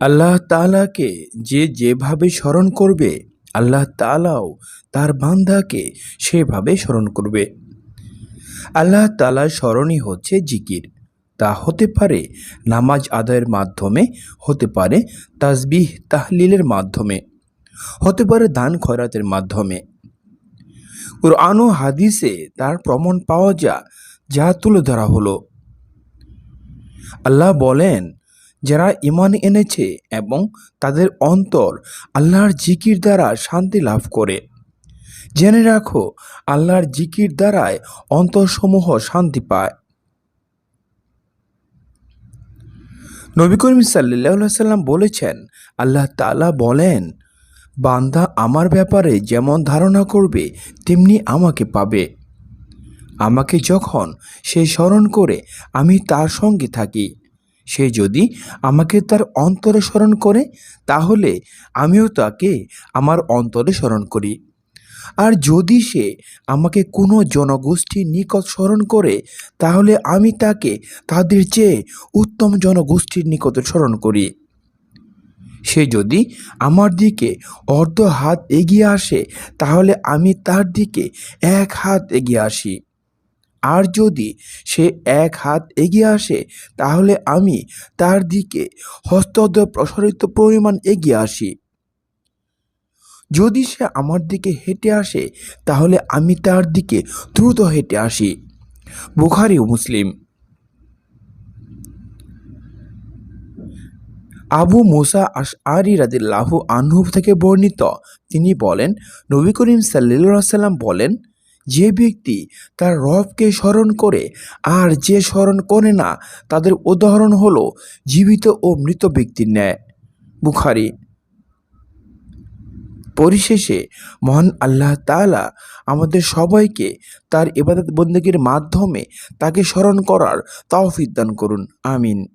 আল্লাহ তাআলাকে যে যেভাবে স্মরণ করবে, আল্লাহ তাআলাও তার বান্দাকে সেভাবে স্মরণ করবে। আল্লাহ তাআলার স্মরণই হচ্ছে জিকির। তা হতে পারে নামাজ আদায়ের মাধ্যমে, হতে পারে তাসবিহ, তাহলিলের মাধ্যমে, হতে পারে দান খয়রাতের মাধ্যমে। কোরআন ও হাদিসে তার প্রমাণ পাওয়া যা যা তুলে ধরা হলো। আল্লাহ বলেন, যারা ইমান এনেছে এবং তাদের অন্তর আল্লাহর জিকির দ্বারা শান্তি লাভ করে। জেনে রাখো, আল্লাহর জিকির দ্বারায় অন্তরসমূহ শান্তি পায়। নবী করিম সাল্লাহ সাল্লাম বলেছেন, আল্লাহ তালা বলেন, বান্দা আমার ব্যাপারে যেমন ধারণা করবে, তেমনি আমাকে পাবে। আমাকে যখন সে স্মরণ করে আমি তার সঙ্গে থাকি, সে যদি আমাকে তার অন্তরে স্মরণ করে, তাহলে আমিও তাকে আমার অন্তরে স্মরণ করি। আর যদি সে আমাকে কোনো জনগোষ্ঠীর নিকট স্মরণ করে, তাহলে আমি তাকে তাদের চেয়ে উত্তম জনগোষ্ঠীর নিকটে স্মরণ করি। সে যদি আমার দিকে অর্ধ হাত এগিয়ে আসে, তাহলে আমি তার দিকে এক হাত এগিয়ে আসি। আর যদি সে এক হাত এগিয়ে আসে, তাহলে আমি তার দিকে হস্তদ্বয় প্রসারিত পরিমাণ এগিয়ে আসি। যদি সে আমার দিকে হেঁটে আসে, তাহলে আমি তার দিকে দ্রুত হেঁটে আসি। বুখারি ও মুসলিম। আবু মুসা আশ আরি রাদিল্লাহু আনহু থেকে বর্ণিত, তিনি বলেন, নবী করিম সাল্লা সাল্লাম বলেন যে ব্যক্তি তার রবকে স্মরণ করে আর যে স্মরণ করে না, তাদের উদাহরণ হল জীবিত ও মৃত ব্যক্তির ন্যায়। বুখারি। পরিশেষে, মহান আল্লাহ তাআলা আমাদের সবাইকে তার ইবাদত বন্দীগীর মাধ্যমে তাকে স্মরণ করার তৌফিক দান করুন। আমিন।